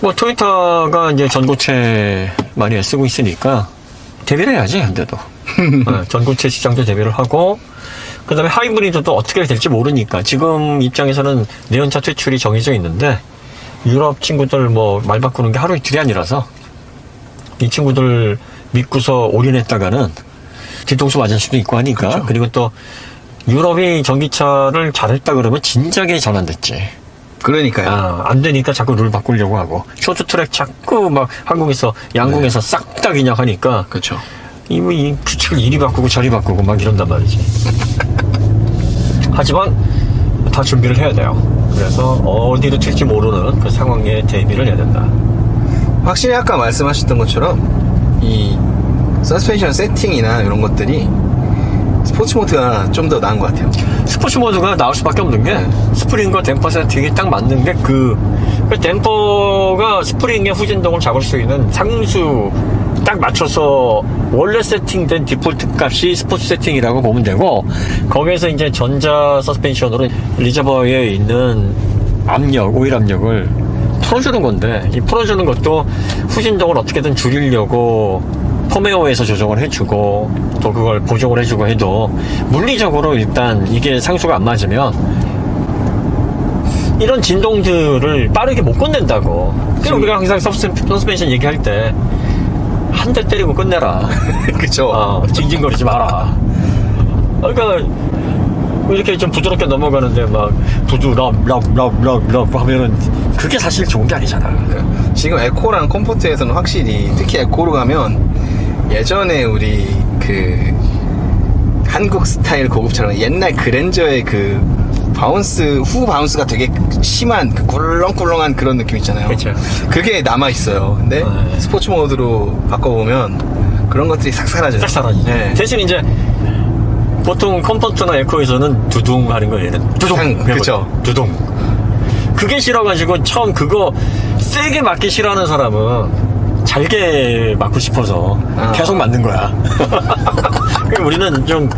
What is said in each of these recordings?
뭐 토요타가 이제 전고체 많이 쓰고 있으니까 대비를 해야지 근데도. 어, 전고체 시장도 대비를 하고 그 다음에 하이브리드도 어떻게 될지 모르니까. 지금 입장에서는 내연차 퇴출이 정해져 있는데 유럽 친구들 뭐 말 바꾸는 게 하루 이틀이 아니라서 이 친구들 믿고서 올인했다가는 뒤통수 맞을 수도 있고 하니까. 그리고 또 유럽이 전기차를 잘했다 그러면 진작에 전환됐지. 그러니까요. 아, 안 되니까 자꾸 룰 바꾸려고 하고 쇼트트랙 자꾸 막 한국에서 양궁에서 싹 다 그냥 하니까 그렇죠. 이뭐 이 규칙을 이리 바꾸고 저리 바꾸고 막 이런단 말이지. 하지만 다 준비를 해야 돼요. 그래서 어디로 튈지 모르는 그 상황에 대비를 해야 된다. 확실히 아까 말씀하셨던 것처럼 이 서스펜션 세팅이나 이런 것들이 스포츠 모드가 좀 더 나은 것 같아요. 스포츠 모드가 나올 수밖에 없는 게 스프링과 댐퍼 세팅이 딱 맞는 게그 댐퍼가 스프링의 후진동을 잡을 수 있는 상수 딱 맞춰서 원래 세팅된 디폴트 값이 스포츠 세팅이라고 보면 되고 거기에서 이제 전자 서스펜션으로 리저버에 있는 압력, 오일 압력을 풀어주는 건데 이 풀어주는 것도 후진동을 어떻게든 줄이려고 펌웨어에서 조정을 해주고 또 그걸 보정을 해주고 해도 물리적으로 일단 이게 상수가 안 맞으면 이런 진동들을 빠르게 못 끝낸다고. 그래서 우리가 항상 서스펜, 서스펜션 얘기할 때 한 대 때리고 끝내라. 그쵸. 어, 징징거리지 마라. 그러니까 이렇게 좀 부드럽게 넘어가는데 막 부드럽럽 럽 럽 럽 하면은 그게 사실 좋은 게 아니잖아. 지금 에코랑 컴포트에서는 확실히 특히 에코로 가면 예전에 우리 그 한국 스타일 고급차랑 옛날 그랜저의 그 바운스 후 바운스가 되게 심한 그 꿀렁꿀렁한 그런 느낌 있잖아요. 그쵸. 그게 남아 있어요. 근데 네. 스포츠 모드로 바꿔보면 그런 것들이 싹 사라져요. 딱 사라지. 네. 대신 이제 보통 컴포트나 에코에서는 두둥 하는 거예요. 얘는. 두둥. 그쵸. 두둥. 그게 싫어가지고 처음 그거 세게 맞기 싫어하는 사람은 잘게 맞고 싶어서 아. 계속 맞는 거야. 그러니까 우리는 좀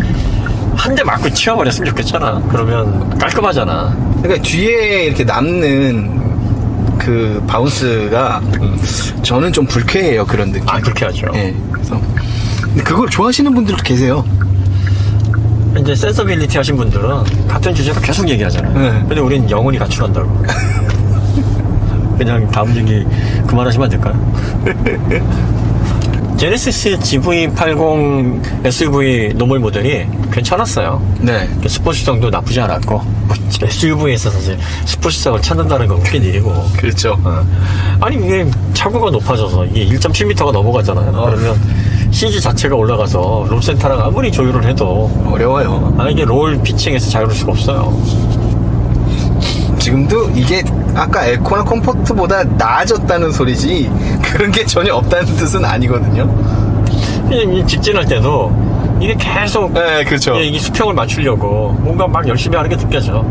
한 대 맞고 치워버렸으면 좋겠잖아. 그러면 깔끔하잖아. 그러니까 뒤에 이렇게 남는 그 바운스가 저는 좀 불쾌해요 그런 느낌. 아, 그렇게 하죠. 예. 그래서 근데 그걸 좋아하시는 분들도 계세요. 이제 센서빌리티 하신 분들은 같은 주제로 계속 얘기하잖아요. 네. 근데 우린 영혼이 가출한다고. 그냥 다음 얘기 그만하시면 안 될까요? 제네시스 GV80 SUV 노멀 모델이 괜찮았어요. 네. 스포츠성도 나쁘지 않았고 뭐 SUV에서 사실 스포츠성을 찾는다는 건 웃긴 일이고 그렇죠. 어. 아니 이게 차고가 높아져서 이게 1.7m가 넘어가잖아요. 그러면 CG 자체가 올라가서 롤센터랑 아무리 조율을 해도 어려워요. 아 이게 롤 피칭에서 자유로울 수가 없어요. 지금도 이게 아까 에코나 컴포트보다 나아졌다는 소리지 그런 게 전혀 없다는 뜻은 아니거든요. 그냥 이 직진할 때도 이게 계속 네, 그렇죠. 예, 이 수평을 맞추려고 뭔가 막 열심히 하는 게 느껴져.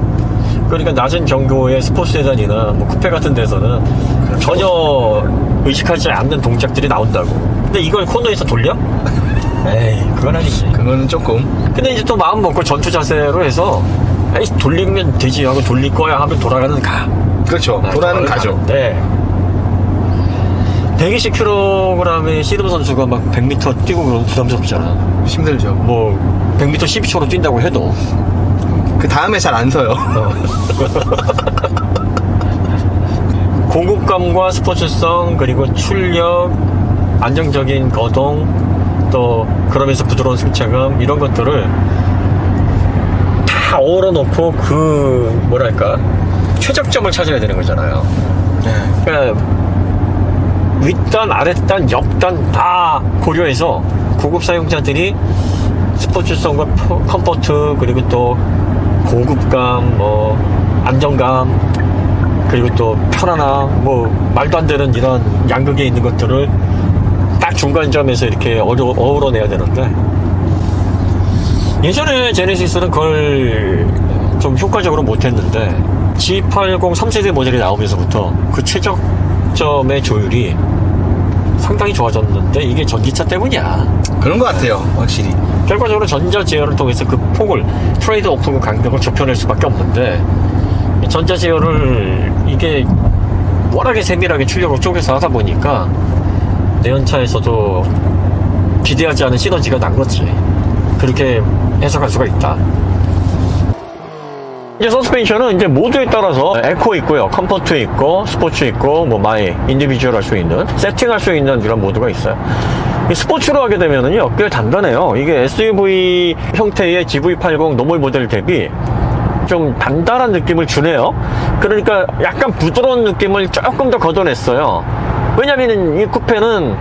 그러니까 낮은 경고의 스포츠 세단이나 뭐 쿠페 같은 데서는 전혀 의식하지 않는 동작들이 나온다고. 근데 이걸 코너에서 돌려? 에이, 그건 아니지. 그거는 조금 근데 이제 또 마음 먹고 전투 자세로 해서 에이, 돌리면 되지 하고 돌릴 거야 하면 돌아가는 가. 그렇죠. 돌아는 가죠. 네. 120kg의 씨름 선수가 막 100m 뛰고 그러면 부담스럽잖아. 힘들죠. 뭐 100m 12초로 뛴다고 해도 그 다음에 잘 안 서요. 공급감과 스포츠성 그리고 출력 안정적인 거동 또 그러면서 부드러운 승차감 이런 것들을 다 어우러 놓고 그 뭐랄까 최적점을 찾아야 되는 거잖아요 네. 그러니까 윗단 아랫단 옆단 다 고려해서 고급 사용자들이 스포츠성과 포- 컴포트 그리고 또 고급감 뭐 안정감 그리고 또 편안함 뭐 말도 안 되는 이런 양극에 있는 것들을 딱 중간점에서 이렇게 어려, 어우러내야 되는데 예전에 제네시스는 그걸 좀 효과적으로 못했는데 G80 3세대 모델이 나오면서부터 그 최적점의 조율이 상당히 좋아졌는데 이게 전기차 때문이야. 그런 것 같아요. 확실히. 결과적으로 전자 제어를 통해서 그 폭을 트레이드 오프 간격을 좁혀낼 수밖에 없는데 이 전자 제어를 이게 워낙에 세밀하게 출력을 쪼개서 하다 보니까 내연차에서도 기대하지 않은 시너지가 난 거지. 그렇게 해석할 수가 있다. 이제 서스펜션은 이제 모드에 따라서 에코 있고요, 컴포트 있고, 스포츠 있고, 뭐 마이 인디비주얼 할 수 있는 세팅할 수 있는 이런 모드가 있어요. 이 스포츠로 하게 되면은요, 꽤 단단해요. 이게 SUV 형태의 GV80 노멀 모델 대비 좀 단단한 느낌을 주네요. 그러니까 약간 부드러운 느낌을 조금 더 걷어냈어요. 왜냐면은 이 쿠페는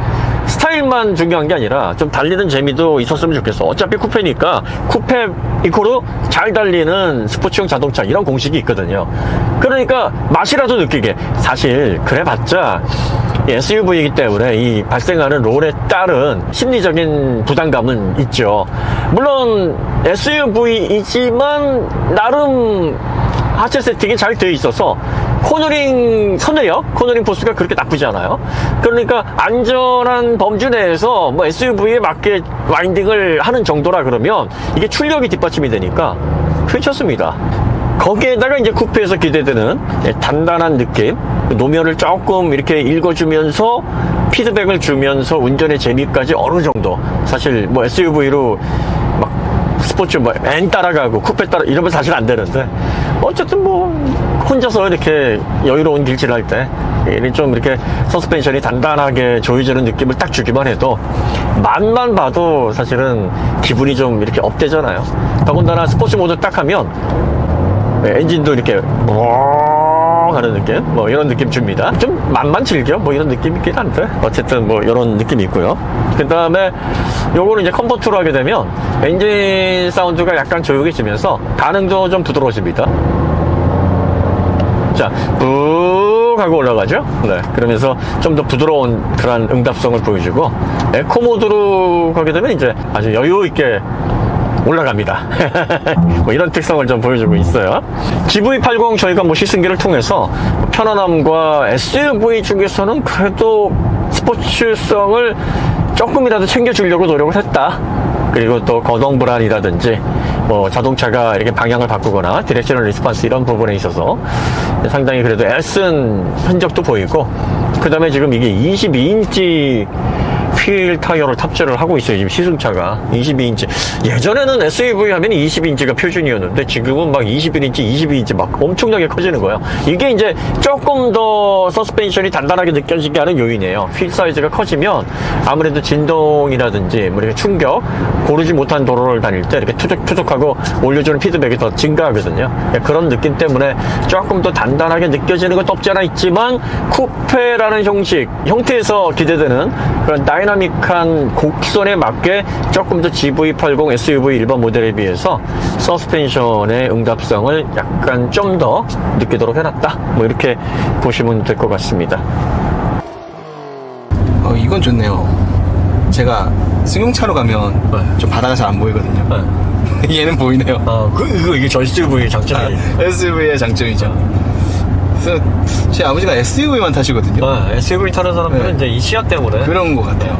스타일만 중요한 게 아니라 좀 달리는 재미도 있었으면 좋겠어. 어차피 쿠페니까 쿠페 이코로 잘 달리는 스포츠용 자동차 이런 공식이 있거든요. 그러니까 맛이라도 느끼게. 사실 그래봤자 SUV이기 때문에 이 발생하는 롤에 따른 심리적인 부담감은 있죠. 물론 SUV이지만 나름 하체 세팅이 잘 되어 있어서 코너링 선내력, 코너링 포스가 그렇게 나쁘지 않아요. 그러니까 안전한 범주 내에서 뭐 SUV에 맞게 와인딩을 하는 정도라 그러면 이게 출력이 뒷받침이 되니까 괜찮습니다. 거기에다가 이제 쿠페에서 기대되는 예, 단단한 느낌, 노면을 조금 이렇게 읽어주면서 피드백을 주면서 운전의 재미까지 어느 정도. 사실 뭐 SUV로 막 스포츠 뭐 N 따라가고 쿠페 따라 이러면 사실 안 되는데 어쨌든 뭐 혼자서 이렇게 여유로운 길질 할 때 좀 이렇게 서스펜션이 단단하게 조여지는 느낌을 딱 주기만 해도 맛만 봐도 사실은 기분이 좀 이렇게 업되잖아요. 더군다나 스포츠 모드 딱 하면 네, 엔진도 이렇게 뭐 하는 느낌? 뭐 이런 느낌 줍니다. 좀 맛만 즐겨? 뭐 이런 느낌 있긴 한데. 어쨌든 뭐 이런 느낌이 있고요. 그 다음에 요거는 이제 컴포트로 하게 되면 엔진 사운드가 약간 조용해지면서 반응도 좀 부드러워집니다. 자, 뚝 하고 올라가죠? 네. 그러면서 좀 더 부드러운 그런 응답성을 보여주고, 에코 모드로 가게 되면 이제 아주 여유 있게 올라갑니다. 뭐 이런 특성을 좀 보여주고 있어요. GV80 저희가 뭐 시승기를 통해서 편안함과 SUV 중에서는 그래도 스포츠성을 조금이라도 챙겨주려고 노력을 했다. 그리고 또 거동 불안이라든지 뭐 자동차가 이렇게 방향을 바꾸거나 디렉셔널 리스판스 이런 부분에 있어서 상당히 그래도 애쓴 흔적도 보이고 그 다음에 지금 이게 22인치 휠 타이어를 탑재를 하고 있어요. 지금 시승차가 22인치. 예전에는 SUV 하면 20인치가 표준이었는데 지금은 막 21인치, 22인치 막 엄청나게 커지는 거예요. 이게 이제 조금 더 서스펜션이 단단하게 느껴지게 하는 요인이에요. 휠 사이즈가 커지면 아무래도 진동이라든지 뭐 이렇게 충격, 고르지 못한 도로를 다닐 때 이렇게 투적투적하고 올려주는 피드백이 더 증가하거든요. 예, 그런 느낌 때문에 조금 더 단단하게 느껴지는 것도 없지 않아 있지만 쿠페라는 형식, 형태에서 기대되는 그런 다이나믹 한 곡선에 맞게 조금 더 GV80 SUV 일반 모델에 비해서 서스펜션의 응답성을 약간 좀 더 느끼도록 해놨다. 뭐 이렇게 보시면 될 것 같습니다. 어, 이건 좋네요. 제가 승용차로 가면 네. 좀 바다가 잘 안 보이거든요. 얘는 보이네요. 아, 그, 이거, 이게 저 SUV의 장점이에요. SUV의 장점이죠. 그래서 제 아버지가 SUV만 타시거든요. 아, SUV 타는 사람들은 네. 이제 이 시야 때문에. 그런 것 같아요.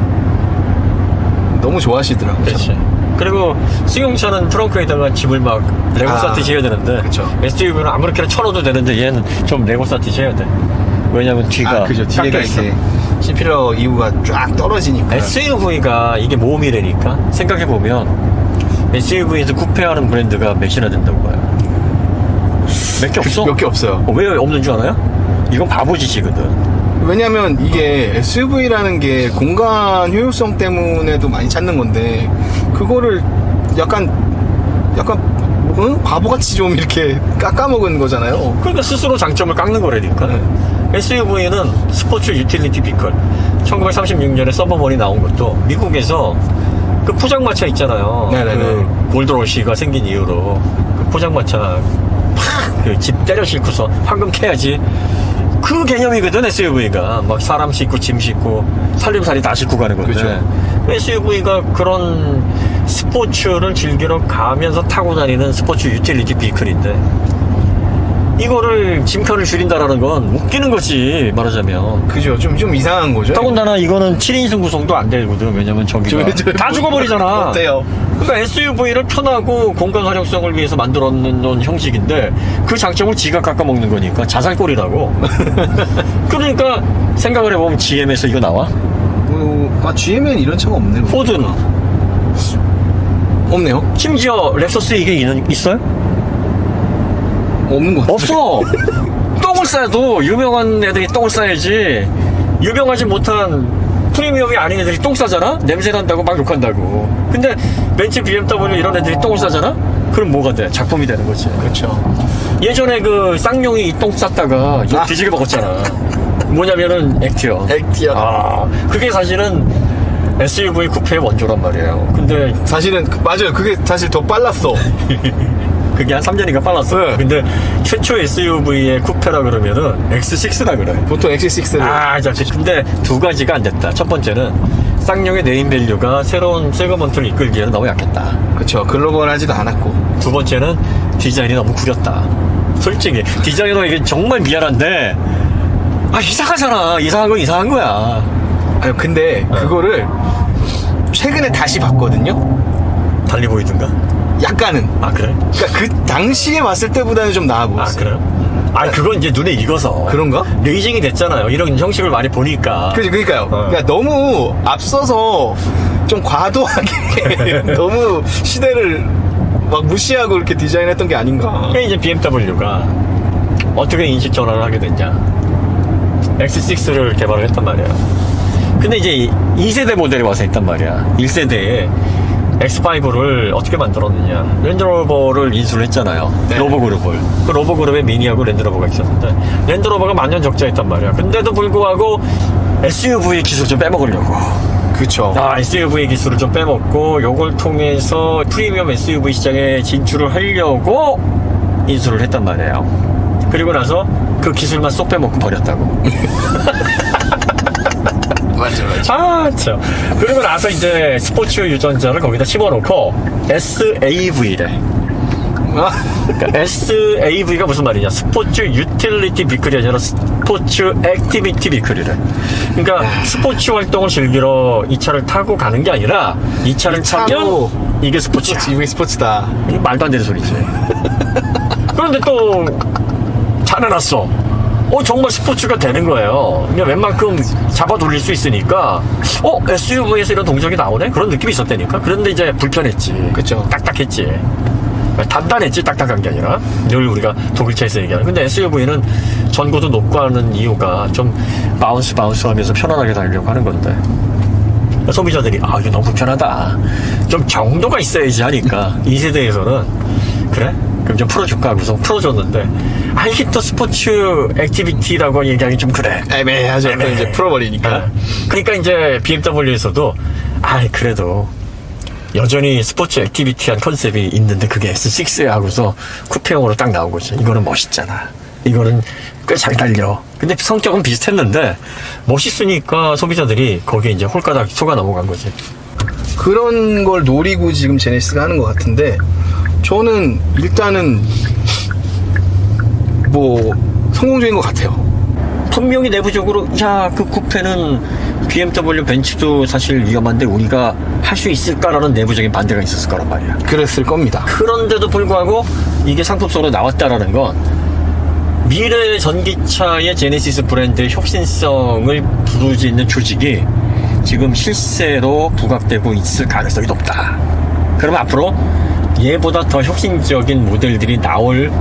너무 좋아하시더라고요. 그렇지. 그리고 승용차는 트렁크에다가 짐을 막 레고 아, 쌓듯이 해야 되는데 그쵸. SUV는 아무렇게나 쳐넣어도 되는데 얘는 좀 레고 쌓듯이 해야 돼. 왜냐면 뒤가 아, 그죠. 뒤에가. 이렇게 CP러 이후가 쫙 떨어지니까. SUV가 이게 모험이라니까 생각해 보면 SUV에서 쿠페하는 브랜드가 몇이나 된다고. 몇 개 없어? 몇 개 없어요. 어, 왜 없는 줄 알아요? 이건 바보짓이거든. 왜냐면 이게 SUV라는 게 공간 효율성 때문에도 많이 찾는 건데 그거를 약간 약간 응? 바보같이 좀 이렇게 깎아먹은 거잖아요. 그러니까 스스로 장점을 깎는 거라니까. 네. SUV는 스포츠 유틸리티 비클. 1936년에 서버먼이 나온 것도 미국에서 그 포장마차 있잖아요. 네네네. 그 골드로시가 생긴 이후로 그 포장마차 팍 그 집 때려 싣고서 황금 캐야지. 그 개념이거든 SUV가 막 사람 싣고 짐 싣고 살림살이 다 싣고 가는 건데 그렇죠. SUV가 그런 스포츠를 즐기러 가면서 타고 다니는 스포츠 유틸리티 비클인데 이거를 짐칸을 줄인다라는 건 웃기는 거지 말하자면 그죠? 좀, 좀 이상한 거죠? 더군다나 이거는 7인승 구성도 안 되거든 왜냐면 저기가 저- 저- 다 죽어버리잖아 어때요? 그러니까 SUV를 편하고 공간 활용성을 위해서 만들어 놓은 형식인데 그 장점을 지가 깎아먹는 거니까 자살골이라고 그러니까 생각을 해보면 GM에서 이거 나와? 어, 아, GM에는 이런 차가 없네. 포드는 없네요. 심지어 렉서스 이게 있는, 있어요? 없는 거 같아요. 없어. 똥을 싸도 유명한 애들이 똥을 싸야지. 유명하지 못한 프리미엄이 아닌 애들이 똥 싸잖아? 냄새 난다고 막 욕한다고. 근데 벤츠 BMW 이런 애들이 똥을 싸잖아? 그럼 뭐가 돼? 작품이 되는 거지. 그렇죠. 예전에 그 쌍용이 똥 쌌다가 욕 아. 뒤지게 먹었잖아. 뭐냐면은 액티어. 액티어. 아, 그게 사실은 SUV 쿠페의 원조란 말이에요. 근데 사실은 그- 맞아요. 그게 사실 더 빨랐어. 그게 한 3년인가 빨랐어. 네. 근데 최초 SUV의 쿠페라 그러면은 X6라 그래. 보통 X6를 아, 자, 근데 두 가지가 안 됐다. 첫 번째는 쌍용의 네임밸류가 새로운 세그먼트를 이끌기에는 너무 약했다. 그렇죠. 글로벌하지도 않았고. 두 번째는 디자인이 너무 구렸다. 솔직히 디자이너에게 정말 미안한데 아 이상하잖아. 이상한 건 이상한 거야. 아유 근데 어. 그거를 최근에 다시 봤거든요. 달리 보이든가? 약간은. 아 그래? 그러니까 그 당시에 봤을 때보다는 좀 나아 아 보였어요. 그래요? 아 그건 이제 눈에 익어서 그런가? 레이징이 됐잖아요. 이런 형식을 많이 보니까. 그지 그러니까요. 어. 그러니까 너무 앞서서 좀 과도하게 너무 시대를 막 무시하고 이렇게 디자인했던 게 아닌가. 그게 이제 BMW가 어떻게 인식 전환을 하게 됐냐. X6를 개발을 했단 말이야. 근데 이제 2세대 모델이 와서 했단 말이야. 1세대에 X5를 어떻게 만들었느냐. 랜드로버를 인수를 했잖아요. 네. 로버그룹을. 그 로버그룹에 미니하고 랜드로버가 있었는데, 랜드로버가 만년 적자했단 말이야. 근데도 불구하고 SUV 기술 좀 빼먹으려고. 그렇죠. 아, SUV 기술을 좀 빼먹고 요걸 통해서 프리미엄 SUV 시장에 진출을 하려고 인수를 했단 말이에요. 그리고 나서 그 기술만 쏙 빼먹고 버렸다고. 맞아 맞아. 아, 참. 그리고 나서 이제 스포츠 유전자를 거기다 집어넣고 SAV래. 아, 그러니까 SAV가 무슨 말이냐? 스포츠 유틸리티 비클이 아니라 스포츠 액티비티 비클이래. 그러니까 스포츠 활동을 즐기러 이 차를 타고 가는 게 아니라 이 차를 차로 타면 이게 스포츠야. 이게 스포츠다. 이게 말도 안 되는 소리지. 그런데 또 잘해놨어. 어 정말 스포츠가 되는 거예요. 그냥 웬만큼 잡아 돌릴 수 있으니까 어 SUV에서 이런 동작이 나오네 그런 느낌이 있었다니까. 그런데 이제 불편했지. 그쵸. 딱딱했지. 단단했지 딱딱한 게 아니라 늘 우리가 독일차에서 얘기하는 근데 SUV는 전고도 높고 하는 이유가 좀 바운스 바운스 하면서 편안하게 달리려고 하는 건데 소비자들이 아 이거 너무 불편하다 좀 정도가 있어야지 하니까 2세대에서는 그래? 그럼 좀 풀어줄까 하고서 풀어줬는데 아 이게 또 스포츠 액티비티라고 얘기하기 좀 그래 애매하죠. 또 애매해. 이제 풀어버리니까. 아, 그러니까 이제 BMW에서도 아 그래도 여전히 스포츠 액티비티한 컨셉이 있는데 그게 S6야 하고서 쿠페용으로 딱 나온 거지. 이거는 멋있잖아. 이거는 꽤 잘 달려. 근데 성격은 비슷했는데 멋있으니까 소비자들이 거기에 이제 홀가닥 속아 넘어간 거지. 그런 걸 노리고 지금 제네시스가 하는 것 같은데 저는 일단은 뭐 성공적인 것 같아요. 분명히 내부적으로 야 그 쿠페는 BMW 벤츠도 사실 위험한데 우리가 할 수 있을까라는 내부적인 반대가 있었을 거란 말이야. 그랬을 겁니다. 그런데도 불구하고 이게 상품성으로 나왔다라는 건 미래 전기차의 제네시스 브랜드의 혁신성을 부르짖는 조직이 지금 실세로 부각되고 있을 가능성이 높다. 그러면 앞으로 얘보다 더 혁신적인 모델들이 나올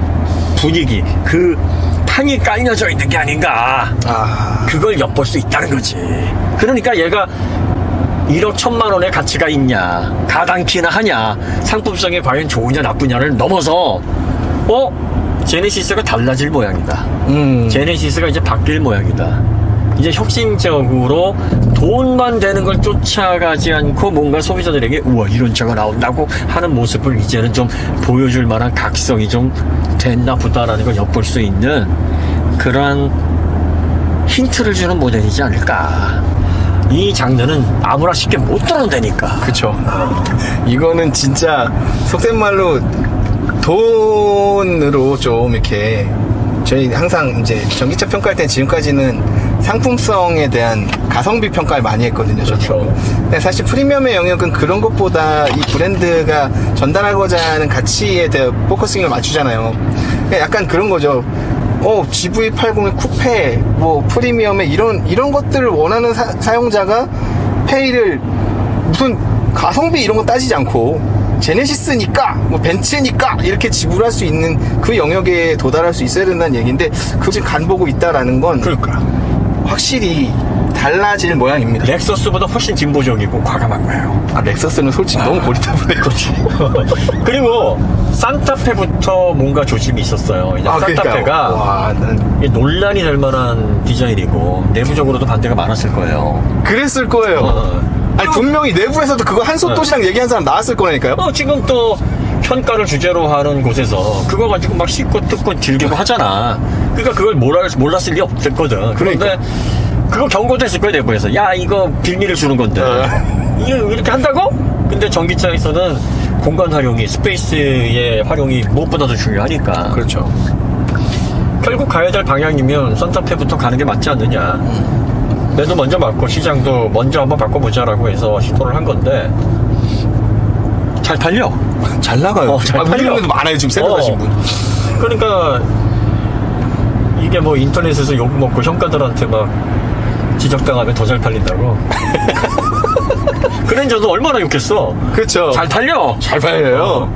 분위기, 그 판이 깔려져 있는 게 아닌가. 아, 그걸 엿볼 수 있다는 거지. 그러니까 얘가 1억 천만 원의 가치가 있냐, 가당키나 하냐, 상품성이 과연 좋으냐 나쁘냐를 넘어서, 어? 제네시스가 달라질 모양이다. 음, 제네시스가 이제 바뀔 모양이다. 이제 혁신적으로 돈만 되는 걸 쫓아가지 않고 뭔가 소비자들에게 우와 이런 차가 나온다고 하는 모습을 이제는 좀 보여줄 만한 각성이 좀 됐나 보다라는 걸 엿볼 수 있는 그러한 힌트를 주는 모델이지 않을까. 이 장르는 아무나 쉽게 못 따라온다니까. 그쵸. 이거는 진짜 속된 말로 돈으로 좀 이렇게 저희 항상 이제 전기차 평가할 때 지금까지는 상품성에 대한 가성비 평가를 많이 했거든요. 저도. 그렇죠. 근데 사실 프리미엄의 영역은 그런 것보다 이 브랜드가 전달하고자 하는 가치에 대해 포커싱을 맞추잖아요. 그러니까 약간 그런 거죠. 어 GV80의 쿠페 뭐 프리미엄에 이런 이런 것들을 원하는 사, 용자가 페이를 무슨 가성비 이런 거 따지지 않고 제네시스니까 뭐 벤츠니까 이렇게 지불할 수 있는 그 영역에 도달할 수 있어야 된다는 얘기인데 그거 지금 간 보고 있다라는 건 그러니까. 확실히 달라질 모양입니다. 렉서스보다 훨씬 진보적이고 과감한 거예요. 아 렉서스는 솔직히 너무 고리타분해요. 그렇지. 그리고 산타페부터 뭔가 조짐이 있었어요. 이제 아. 산타페가 와, 난 이게 논란이 될 만한 디자인이고 내부적으로도 반대가 많았을 거예요. 그랬을 거예요. 어. 아니 분명히 내부에서도 그거 한솥 도시락 얘기한 사람 나왔을 거라니까요. 어, 지금 또 평가를 주제로 하는 곳에서 그거 가지고 막 씻고 뜯고 즐기고 하잖아. 그러니까 그걸 몰랐, 몰랐을 리 없었거든. 그런데 그거 경고됐을 거야 내부에서. 야 이거 빌미를 주는 건데. 어. 이거 이렇게 한다고? 근데 전기차에서는 공간 활용이 스페이스의 활용이 무엇보다도 중요하니까. 그렇죠. 결국 가야 될 방향이면 산타페부터 가는 게 맞지 않느냐. 매도 먼저 맞고 시장도 먼저 한번 바꿔보자라고 해서 시도를 한 건데 잘 팔려. 잘 나가요. 어, 잘 아, 팔려. 동네도 많아요 지금 새로 어. 분. 그러니까 이게 뭐 인터넷에서 욕 먹고 형가들한테 막 지적당하면 더 잘 팔린다고. 그랜저도 얼마나 욕했어. 그렇죠. 잘 팔려. 잘 팔려요.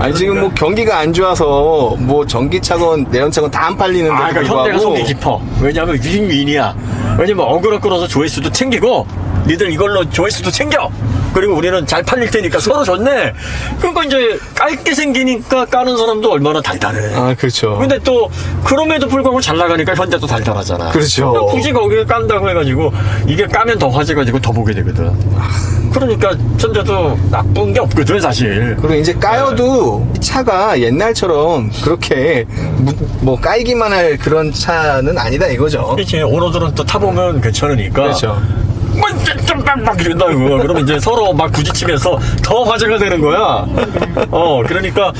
아니 지금 뭐 경기가 안 좋아서 뭐 전기차건 내연차건 다 안 팔리는데 아, 그러니까 현대가 속이 깊어. 왜냐면 윈윈이야. 왜냐면 어그로 끌어서 조회수도 챙기고, 니들 이걸로 조회수도 챙겨. 그리고 우리는 잘 팔릴 테니까 서로 좋네. 그러니까 이제 깔게 생기니까 까는 사람도 얼마나 달달해. 아 그렇죠. 근데 또 그럼에도 불구하고 잘 나가니까 현대도 달달하잖아. 그렇죠. 굳이 거기에 깐다고 해가지고 이게 까면 더 화제가지고 더 보게 되거든. 그러니까 현대도 나쁜 게 없거든 사실. 그리고 이제 까여도 네. 이 차가 옛날처럼 그렇게 무- 뭐 까이기만 할 그런 차는 아니다 이거죠. 그렇지 오너들은 또 타보면 괜찮으니까. 그렇죠. 막막 이런다고 그러면 이제 서로 막 부딪히면서 더 화제가 되는 거야. 어 그러니까.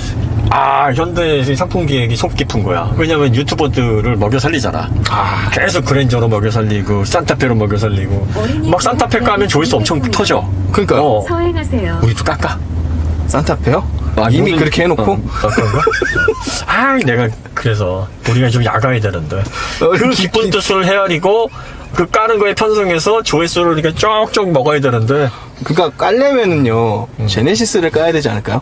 아, 현대 상품 기획이 속 깊은 거야. 왜냐면 유튜버들을 먹여 살리잖아. 아 계속 그랜저로 먹여 살리고 산타페로 먹여 살리고 막 산타페 까면 조회수 엄청 터져. 그러니까요. 어, 서행하세요. 우리도 깎아. 산타페요? 아, 이미 그렇게 해놓고 어, 아, 그런가? 아, 내가 그래서 우리가 좀 야가야 되는데 어, 그 기- 기쁜 뜻을 헤아리고 그 까는 거에 편성해서 조회수를 이렇게 쪽쪽 먹어야 되는데 그러니까 깔려면은요 음. 제네시스를 까야 되지 않을까요?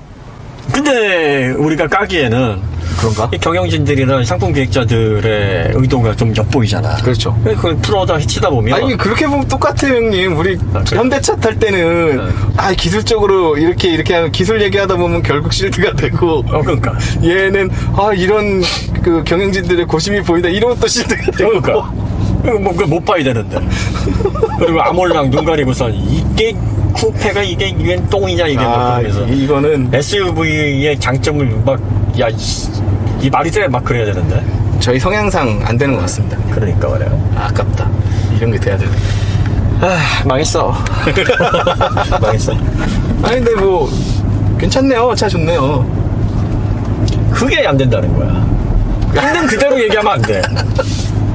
근데 우리가 까기에는 그런가? 이 경영진들이나 상품 기획자들의 의도가 좀 엿보이잖아. 그렇죠. 그걸 풀어다 헤치다 보면 아니 그렇게 보면 똑같아요 형님 우리 아, 그래? 현대차 탈 때는 네. 아 기술적으로 이렇게 이렇게 하면 기술 얘기하다 보면 결국 실드가 되고 어, 그러니까. 얘는 아 이런 그 경영진들의 고심이 보인다 이러면 또 실드가 되고 그러니까. 그거 뭐, 못 봐야 되는데. 그리고 아몰랑 눈 가리고서 이게 쿠페가 이게 이게 똥이냐 이게 막아 이- 이거는 SUV의 장점을 막야 이 말이 돼 막 그래야 되는데. 저희 성향상 안 되는 것 같습니다 그러니까 말이에요. 아, 아깝다 이런 게 돼야 되네 아 망했어. 망했어. 아니 근데 뭐 괜찮네요 차 좋네요 그게 안 된다는 거야. 있는 그대로 얘기하면 안 돼.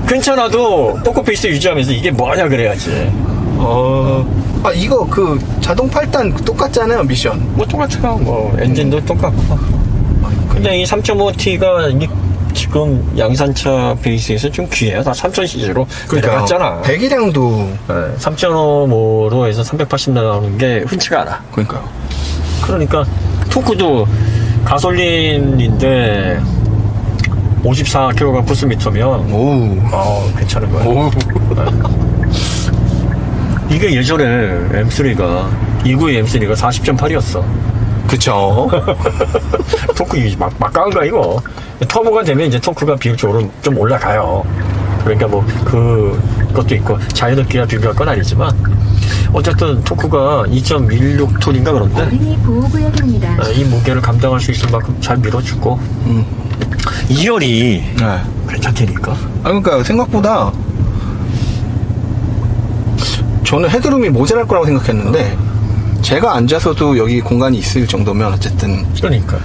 괜찮아도 포커페이스 유지하면서 이게 뭐냐 그래야지. 어... 아 이거 그 자동 8단 똑같잖아요 미션 뭐 똑같아요. 뭐 엔진도 똑같고. 근데 이 3.5T가 지금 양산차 베이스에서 좀 귀해요. 다 3000cc로 내려갔잖아. 배기량도 3.5로 해서 380 나오는 게 흔치가 않아. 그러니까요 그러니까 토크도 가솔린인데 54kg 부스미터면 오우 어 괜찮은 거야. 오우 이게 예전에 M3가 2구의 M3가 40.8이었어. 그쵸 토크 이 막, 막강한 거야 이거. 터보가 되면 이제 토크가 비율적으로 좀 올라가요. 그러니까 뭐 그 것도 있고 자연흡기와 비교할 건 아니지만 어쨌든 토크가 2.16톤인가 그런데 어린이 보호구역입니다. 어, 이 무게를 감당할 수 있을 만큼 잘 밀어주고 음. 2열이 네. 괜찮다니까. 아, 그러니까 생각보다 저는 헤드룸이 모자랄 거라고 생각했는데 제가 앉아서도 여기 공간이 있을 정도면 어쨌든 그러니까.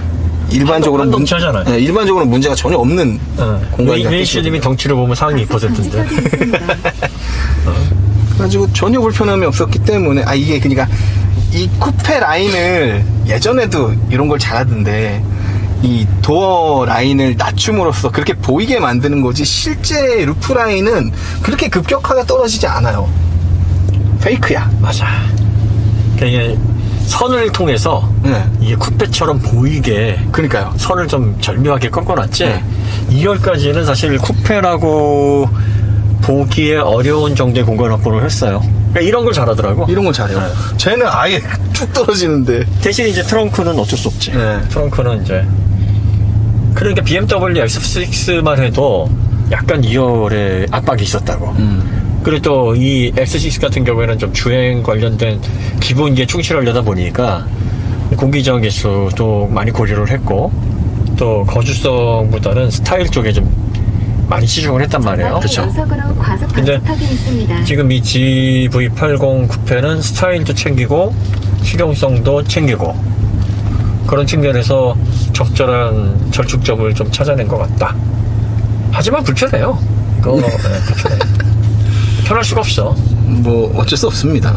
일반적으로 한동- 문- 한동차잖아요. 네, 일반적으로 문제가 전혀 없는 공간이 웨이시님이 덩치를 보면 상위 2%인데. 그래가지고 전혀 불편함이 없었기 때문에 아 이게 그러니까 이 쿠페 라인을 예전에도 이런 걸 잘하던데 이 도어 라인을 낮춤으로써 그렇게 보이게 만드는 거지 실제 루프 라인은 그렇게 급격하게 떨어지지 않아요. 페이크야. 맞아. 그러니까 이게 선을 통해서 네. 이게 쿠페처럼 보이게 그러니까요. 선을 좀 절묘하게 꺾어놨지. 네. 2열까지는 사실 쿠페라고 보기에 어려운 정도의 공간 확보를 했어요. 그러니까 이런 걸 잘하더라고. 이런 건 잘해요. 네. 쟤는 아예 쭉 떨어지는데. 대신 이제 트렁크는 어쩔 수 없지. 네. 트렁크는 이제 그러니까 BMW X6만 해도 약간 2열에 압박이 있었다고. 음. 그리고 또 이 X6 같은 경우에는 좀 주행 관련된 기본기에 충실하려다 보니까 공기저항 개수도 많이 고려를 했고 또 거주성보다는 스타일 쪽에 좀 많이 치중을 했단 말이에요. 그렇죠. 연속으로 과속 근데. 지금 이 GV80 쿠페는 스타일도 챙기고 실용성도 챙기고 그런 측면에서 적절한 절충점을 좀 찾아낸 것 같다. 하지만 불편해요. 이거 네, 불편해. 편할 수가 없어. 뭐 어쩔 수 없습니다.